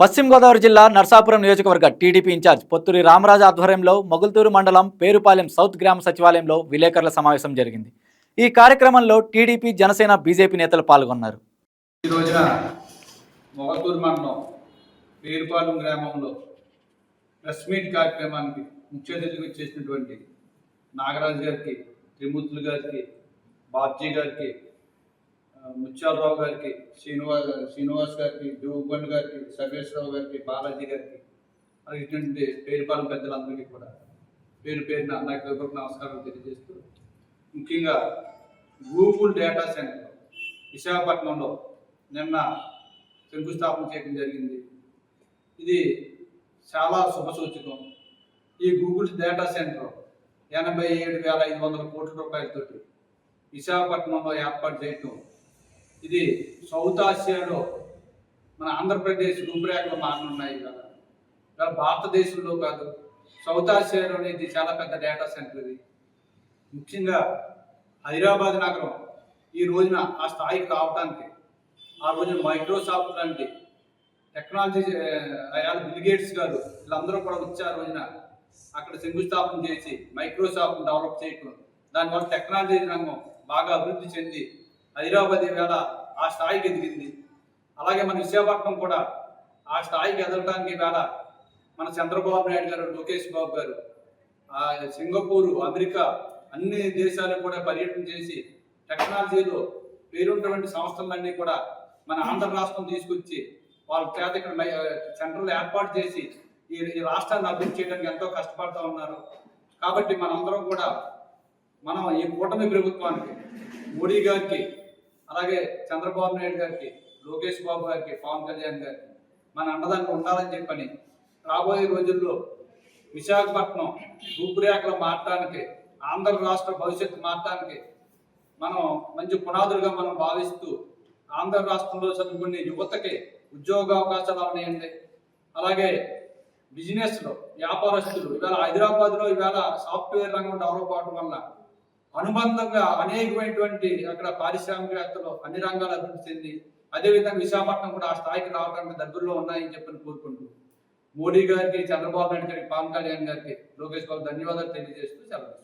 పశ్చిమ గోదావరి జిల్లా నర్సాపురం నియోజకవర్గ టీడీపీ ఇన్ఛార్జ్ పొత్తూరి రామరాజు ఆధ్వర్యంలో మొగుల్తూరు మండలం పేరుపాలెం సౌత్ గ్రామ సచివాలయంలో విలేకరుల సమావేశం జరిగింది. ఈ కార్యక్రమంలో టీడీపీ జనసేన బీజేపీ నేతలు పాల్గొన్నారు. ఈ రోజున మొగతూరు మండలం పేరుపాలెం గ్రామంలో ప్రెస్ మీట్ కార్యక్రమానికి ముఖ్య అతిథిగా చేసినటువంటి నాగరాజు గారికి త్రిమూర్తులు గారికి బాబ్జీ గారికి ముత్యాలరావు గారికి శ్రీనివాస్ శ్రీనివాస్ గారికి జోగుబండ్ గారికి సర్వేశ్వరరావు గారికి బాలాజీ గారికి ఇటువంటి పేరుపాలెం పెద్దలందరికీ కూడా పేరు పేరున నాకు హృదయపూర్వక నమస్కారం తెలియజేస్తూ ముఖ్యంగా గూగుల్ డేటా సెంటర్ విశాఖపట్నంలో నిన్న శంకుస్థాపన చేయడం జరిగింది. ఇది చాలా శుభసూచకం ఈ గూగుల్ డేటా సెంటర్ ఎనభై ఏడు వేల ఐదు వందల కోట్ల రూపాయలతోటి విశాఖపట్నంలో ఏర్పాటు చేయటం ఇది సౌత్ ఆసియాలో మన ఆంధ్రప్రదేశ్ రూపురేఖలు మారనున్నాయి కదా. ఇవాళ భారతదేశంలో కాదు సౌత్ ఆసియాలోనే ఇది చాలా పెద్ద డేటా సెంటర్ ఇది. ముఖ్యంగా హైదరాబాద్ నగరం ఈ రోజున ఆ స్థాయికి రావడానికి ఆ రోజున మైక్రోసాఫ్ట్ లాంటి టెక్నాలజీ బిల్ బిల్గేట్స్ గారు వీళ్ళందరూ కూడా వచ్చారు ఆ రోజున అక్కడ శంకుస్థాపన చేసి మైక్రోసాఫ్ట్ డెవలప్ చేయటం దానివల్ల టెక్నాలజీ రంగం బాగా అభివృద్ధి చెంది హైదరాబాద్ వేళ ఆ స్థాయికి ఎదిగింది. అలాగే మన విశాఖపట్నం కూడా ఆ స్థాయికి ఎదగడానికి వేళ మన చంద్రబాబు నాయుడు గారు లోకేష్ బాబు గారు ఆ సింగపూరు అమెరికా అన్ని దేశాలు కూడా పర్యటన చేసి టెక్నాలజీలో పేరున్నటువంటి సంస్థలన్నీ కూడా మన ఆంధ్ర రాష్ట్రం తీసుకొచ్చి వాళ్ళ చేత ఇక్కడ సెంటర్లు ఏర్పాటు చేసి ఈ ఈ రాష్ట్రాన్ని అభివృద్ధి చేయడానికి ఎంతో కష్టపడుతూ ఉన్నారు. కాబట్టి మనందరం కూడా మనం ఈ కూటమి ప్రభుత్వానికి మోడీ గారికి అలాగే చంద్రబాబు నాయుడు గారికి లోకేష్ బాబు గారికి పవన్ కళ్యాణ్ గారికి మన అండదాన్ని ఉండాలని చెప్పని రాబోయే రోజుల్లో విశాఖపట్నం రూపురేఖలు మార్చడానికి ఆంధ్ర రాష్ట్ర భవిష్యత్తు మార్చడానికి మనం మంచి పునాదులుగా మనం భావిస్తూ ఆంధ్ర రాష్ట్రంలో చదువుకునే యువతకి ఉద్యోగ అవకాశాలు ఉన్నాయండి. అలాగే బిజినెస్లో వ్యాపారస్తులు ఇవాళ హైదరాబాద్లో ఇవాళ సాఫ్ట్వేర్ రంగం డెవలప్ అవడం వల్ల అనుబంధంగా అనేకమైనటువంటి అక్కడ పారిశ్రామికవేత్తలు అన్ని రంగాలు అభివృద్ధి చెంది అదేవిధంగా విశాఖపట్నం కూడా ఆ స్థాయికి రావడానికి దగ్గరలో ఉన్నాయని చెప్పని కోరుకుంటూ మోడీ గారికి చంద్రబాబు నాయుడు గారికి పవన్ కళ్యాణ్ గారికి లోకేష్ బాబు ధన్యవాదాలు తెలియజేస్తూ సెలవు